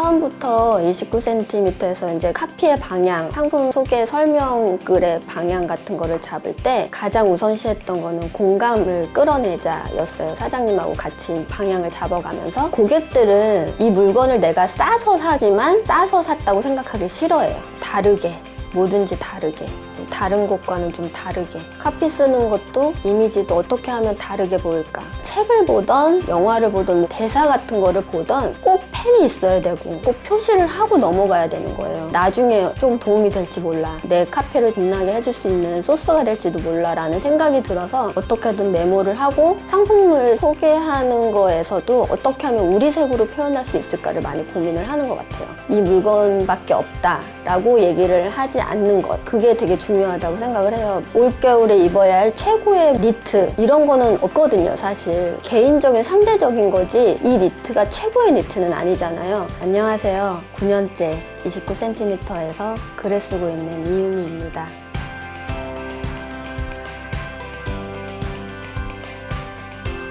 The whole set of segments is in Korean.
처음부터 29cm에서 이제 카피의 방향, 상품 소개 설명글의 방향 같은 거를 잡을 때 가장 우선시했던 거는 공감을 끌어내자였어요. 사장님하고 같이 방향을 잡아가면서 고객들은 이 물건을 내가 싸서 사지만 싸서 샀다고 생각하기 싫어해요. 다르게. 뭐든지 다르게 다른 곳과는 좀 다르게 카피 쓰는 것도 이미지도 어떻게 하면 다르게 보일까? 책을 보던 영화를 보던 뭐 대사 같은 거를 보던 꼭 펜이 있어야 되고 꼭 표시를 하고 넘어가야 되는 거예요. 나중에 좀 도움이 될지 몰라. 내 카피를 빛나게 해줄 수 있는 소스가 될지도 몰라 라는 생각이 들어서 어떻게든 메모를 하고 상품을 소개하는 거에서도 어떻게 하면 우리 색으로 표현할 수 있을까를 많이 고민을 하는 것 같아요. 이 물건밖에 없다 라고 얘기를 하지 않는 것. 그게 되게 중요하다고 생각을 해요. 올겨울에 입어야 할 최고의 니트 이런 거는 없거든요 사실. 개인적인 상대적인 거지 이 니트가 최고의 니트는 아니잖아요. 안녕하세요. 9년째 29cm에서 글을 쓰고 있는 이유미입니다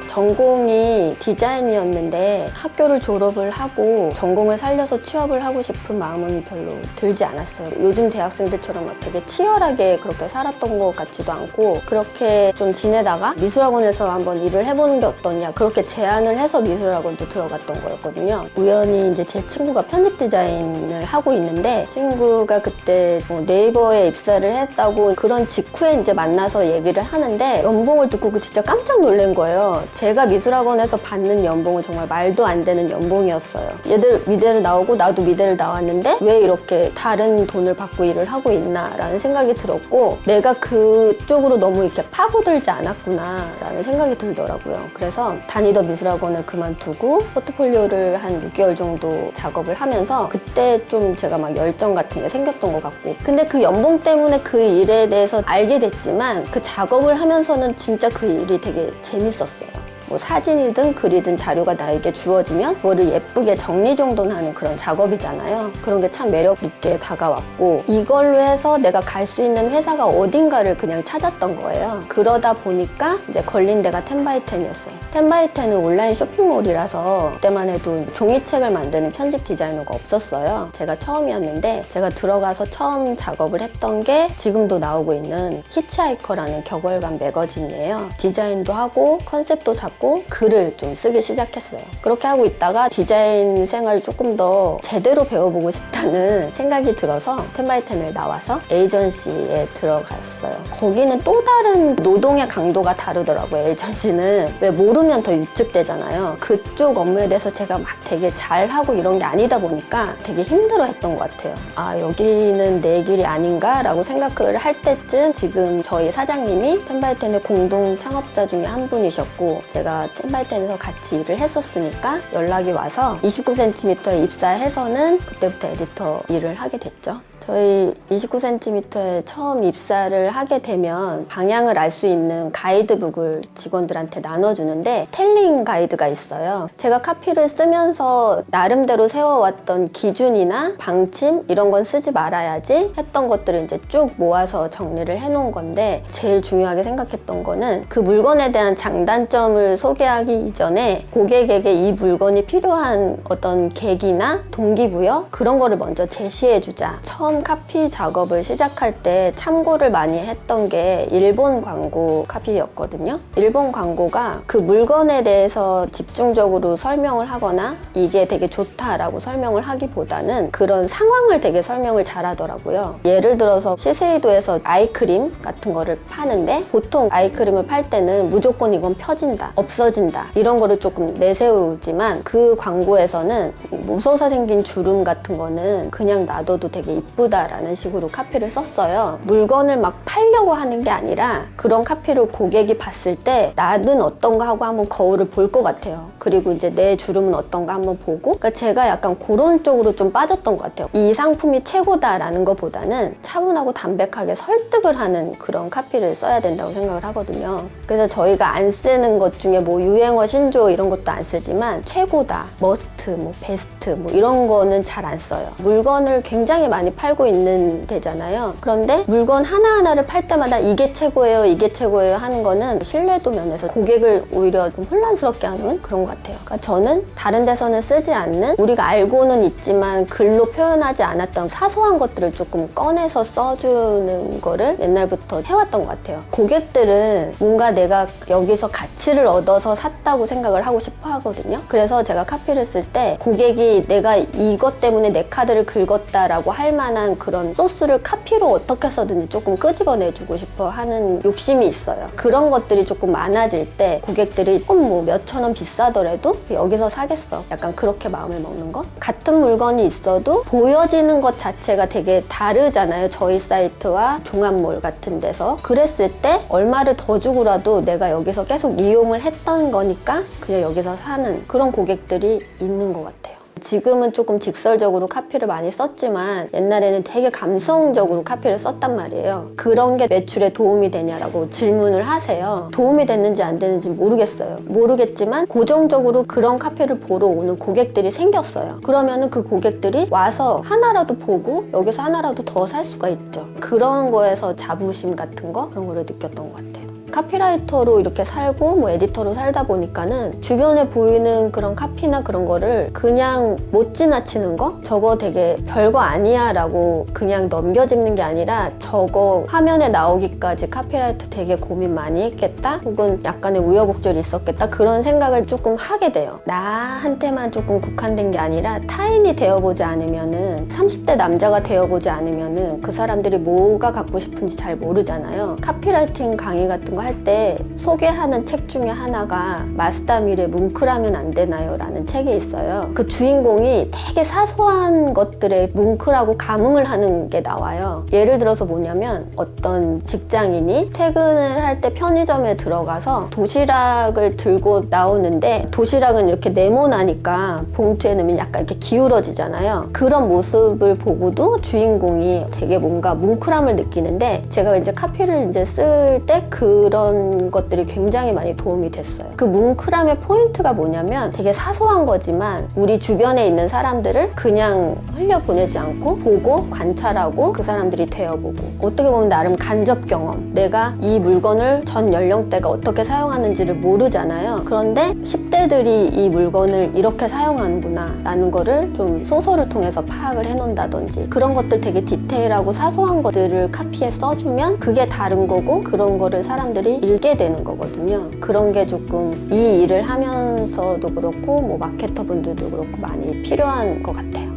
전공이 디자인이었는데 학교를 졸업을 하고 전공을 살려서 취업을 하고 싶은 마음은 별로 들지 않았어요. 요즘 대학생들처럼 막 되게 치열하게 그렇게 살았던 것 같지도 않고 그렇게 좀 지내다가 미술학원에서 한번 일을 해보는 게 어떠냐 그렇게 제안을 해서 미술학원도 들어갔던 거였거든요. 우연히 이제 제 친구가 편집 디자인을 하고 있는데 친구가 그때 뭐 네이버에 입사를 했다고 그런 직후에 이제 만나서 얘기를 하는데 연봉을 듣고 그 진짜 깜짝 놀란 거예요. 제가 미술학원에서 받는 연봉은 정말 말도 안 되는 연봉이었어요. 얘들 미대를 나오고 나도 미대를 나왔는데 왜 이렇게 다른 돈을 받고 일을 하고 있나라는 생각이 들었고 내가 그쪽으로 너무 이렇게 파고들지 않았구나라는 생각이 들더라고요. 그래서 다니던 미술학원을 그만두고 포트폴리오를 한 6개월 정도 작업을 하면서 그때 좀 제가 막 열정 같은 게 생겼던 것 같고 근데 그 연봉 때문에 그 일에 대해서 알게 됐지만 그 작업을 하면서는 진짜 그 일이 되게 재밌었어요. 뭐 사진이든 글이든 자료가 나에게 주어지면 그거를 예쁘게 정리정돈하는 그런 작업이잖아요. 그런 게 참 매력 있게 다가왔고 이걸로 해서 내가 갈 수 있는 회사가 어딘가를 그냥 찾았던 거예요. 그러다 보니까 이제 걸린 데가 텐바이텐이었어요. 텐바이텐은 온라인 쇼핑몰이라서 그때만 해도 종이책을 만드는 편집 디자이너가 없었어요. 제가 처음이었는데 제가 들어가서 처음 작업을 했던 게 지금도 나오고 있는 히치하이커라는 격월간 매거진이에요. 디자인도 하고 컨셉도 잡고 글을 좀 쓰기 시작했어요. 그렇게 하고 있다가 디자인 생활을 조금 더 제대로 배워보고 싶다는 생각이 들어서 텐바이텐을 나와서 에이전시에 들어갔어요. 거기는 또 다른 노동의 강도가 다르더라고요. 에이전시는 왜 모르면 더 위축되잖아요. 그쪽 업무에 대해서 제가 막 되게 잘하고 이런 게 아니다 보니까 되게 힘들어 했던 것 같아요. 아, 여기는 내 길이 아닌가라고 생각을 할 때쯤 지금 저희 사장님이 텐바이텐의 공동 창업자 중에 한 분이셨고 제가 텐바이텐에서 같이 일을 했었으니까 연락이 와서 29cm에 입사해서는 그때부터 에디터 일을 하게 됐죠. 저희 29cm에 처음 입사를 하게 되면 방향을 알 수 있는 가이드북을 직원들한테 나눠주는데 텔링 가이드가 있어요. 제가 카피를 쓰면서 나름대로 세워왔던 기준이나 방침 이런 건 쓰지 말아야지 했던 것들을 이제 쭉 모아서 정리를 해놓은 건데 제일 중요하게 생각했던 거는 그 물건에 대한 장단점을 소개하기 이전에 고객에게 이 물건이 필요한 어떤 계기나 동기부여 그런 거를 먼저 제시해주자. 처음 카피 작업을 시작할 때 참고를 많이 했던 게 일본 광고 카피였거든요. 일본 광고가 그 물건에 대해서 집중적으로 설명을 하거나 이게 되게 좋다라고 설명을 하기보다는 그런 상황을 되게 설명을 잘 하더라고요. 예를 들어서 시세이도에서 아이크림 같은 거를 파는데 보통 아이크림을 팔 때는 무조건 이건 펴진다, 없어진다 이런 거를 조금 내세우지만 그 광고에서는 무서워서 생긴 주름 같은 거는 그냥 놔둬도 되게 이쁘 다라는 식으로 카피를 썼어요. 물건을 막 팔려고 하는 게 아니라 그런 카피를 고객이 봤을 때 나는 어떤가 하고 한번 거울을 볼 것 같아요. 그리고 이제 내 주름은 어떤가 한번 보고 그러니까 제가 약간 그런 쪽으로 좀 빠졌던 것 같아요. 이 상품이 최고다라는 것보다는 차분하고 담백하게 설득을 하는 그런 카피를 써야 된다고 생각을 하거든요. 그래서 저희가 안 쓰는 것 중에 뭐 유행어 신조 이런 것도 안 쓰지만 최고다, 머스트, 뭐 베스트 뭐 이런 거는 잘 안 써요. 물건을 굉장히 많이 팔 살고 있는 데잖아요. 그런데 물건 하나하나를 팔 때마다 이게 최고예요, 이게 최고예요 하는 거는 신뢰도 면에서 고객을 오히려 좀 혼란스럽게 하는 그런 것 같아요. 그러니까 저는 다른 데서는 쓰지 않는 우리가 알고는 있지만 글로 표현하지 않았던 사소한 것들을 조금 꺼내서 써주는 거를 옛날부터 해왔던 것 같아요. 고객들은 뭔가 내가 여기서 가치를 얻어서 샀다고 생각을 하고 싶어 하거든요. 그래서 제가 카피를 쓸 때 고객이 내가 이것 때문에 내 카드를 긁었다라고 할 만한 그런 소스를 카피로 어떻게 해서든지 조금 끄집어내주고 싶어 하는 욕심이 있어요. 그런 것들이 조금 많아질 때 고객들이 조금 뭐 몇천 원 비싸더라도 여기서 사겠어. 약간 그렇게 마음을 먹는 거. 같은 물건이 있어도 보여지는 것 자체가 되게 다르잖아요. 저희 사이트와 종합몰 같은 데서. 그랬을 때 얼마를 더 주고라도 내가 여기서 계속 이용을 했던 거니까 그냥 여기서 사는 그런 고객들이 있는 것 같아요. 지금은 조금 직설적으로 카피를 많이 썼지만 옛날에는 되게 감성적으로 카피를 썼단 말이에요. 그런 게 매출에 도움이 되냐라고 질문을 하세요. 도움이 됐는지 안 됐는지 모르겠어요. 모르겠지만 고정적으로 그런 카피를 보러 오는 고객들이 생겼어요. 그러면은 그 고객들이 와서 하나라도 보고 여기서 하나라도 더 살 수가 있죠. 그런 거에서 자부심 같은 거 그런 거를 느꼈던 것 같아요. 카피라이터로 이렇게 살고 뭐 에디터로 살다 보니까는 주변에 보이는 그런 카피나 그런 거를 그냥 못 지나치는 거? 저거 되게 별거 아니야 라고 그냥 넘겨짚는 게 아니라 저거 화면에 나오기까지 카피라이터 되게 고민 많이 했겠다? 혹은 약간의 우여곡절이 있었겠다? 그런 생각을 조금 하게 돼요. 나한테만 조금 국한된 게 아니라 타인이 되어보지 않으면은 30대 남자가 되어보지 않으면은 그 사람들이 뭐가 갖고 싶은지 잘 모르잖아요. 카피라이팅 강의 같은 거 할 때 소개하는 책 중에 하나가 마스다밀의 뭉클하면 안 되나요? 라는 책이 있어요. 그 주인공이 되게 사소한 것들에 뭉클하고 감흥을 하는 게 나와요. 예를 들어서 뭐냐면 어떤 직장인이 퇴근을 할 때 편의점에 들어가서 도시락을 들고 나오는데 도시락은 이렇게 네모나니까 봉투에 넣으면 약간 이렇게 기울어지잖아요. 그런 모습을 보고도 주인공이 되게 뭔가 뭉클함을 느끼는데 제가 이제 카피를 이제 쓸 때 그런 것들이 굉장히 많이 도움이 됐어요. 그 뭉클함의 포인트가 뭐냐면 되게 사소한 거지만 우리 주변에 있는 사람들을 그냥 흘려보내지 않고 보고 관찰하고 그 사람들이 되어보고 어떻게 보면 나름 간접 경험 내가 이 물건을 전 연령대가 어떻게 사용하는지를 모르잖아요. 그런데 10대들이 이 물건을 이렇게 사용하는구나 라는 거를 좀 소설을 통해서 파악을 해놓는다든지 그런 것들 되게 디테일하고 사소한 것들을 카피에 써주면 그게 다른 거고 그런 거를 사람들이 읽게 되는 거거든요. 그런 게 조금 이 일을 하면서도 그렇고 뭐 마케터 분들도 그렇고 많이 필요한 것 같아요.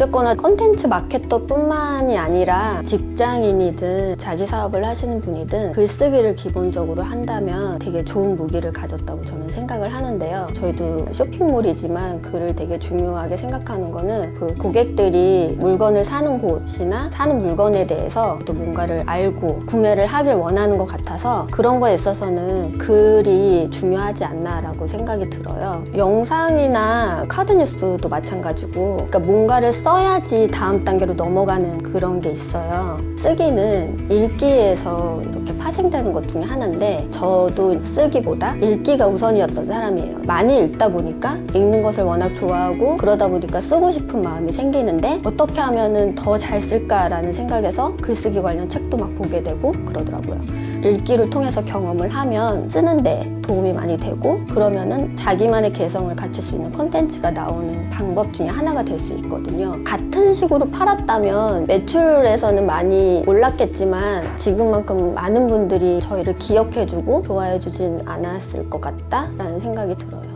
어쨌거나 컨텐츠 마케터뿐만이 아니라 직장인이든 자기 사업을 하시는 분이든 글쓰기를 기본적으로 한다면 되게 좋은 무기를 가졌다고 저는 생각을 하는데요. 저희도 쇼핑몰이지만 글을 되게 중요하게 생각하는 거는 그 고객들이 물건을 사는 곳이나 사는 물건에 대해서 또 뭔가를 알고 구매를 하길 원하는 것 같아서 그런 거에 있어서는 글이 중요하지 않나라고 생각이 들어요. 영상이나 카드 뉴스도 마찬가지고 그러니까 뭔가를 써야지 다음 단계로 넘어가는 그런 게 있어요. 쓰기는 읽기에서 이렇게 파생되는 것 중에 하나인데 저도 쓰기보다 읽기가 우선이었던 사람이에요. 많이 읽다 보니까 읽는 것을 워낙 좋아하고 그러다 보니까 쓰고 싶은 마음이 생기는데 어떻게 하면은 더 잘 쓸까라는 생각에서 글쓰기 관련 책도 막 보게 되고 그러더라고요. 읽기를 통해서 경험을 하면 쓰는데 도움이 많이 되고 그러면은 자기만의 개성을 갖출 수 있는 컨텐츠가 나오는 방법 중에 하나가 될 수 있거든요. 같은 식으로 팔았다면 매출에서는 많이 올랐겠지만 지금만큼 많은 분들이 저희를 기억해주고 좋아해주진 않았을 것 같다라는 생각이 들어요.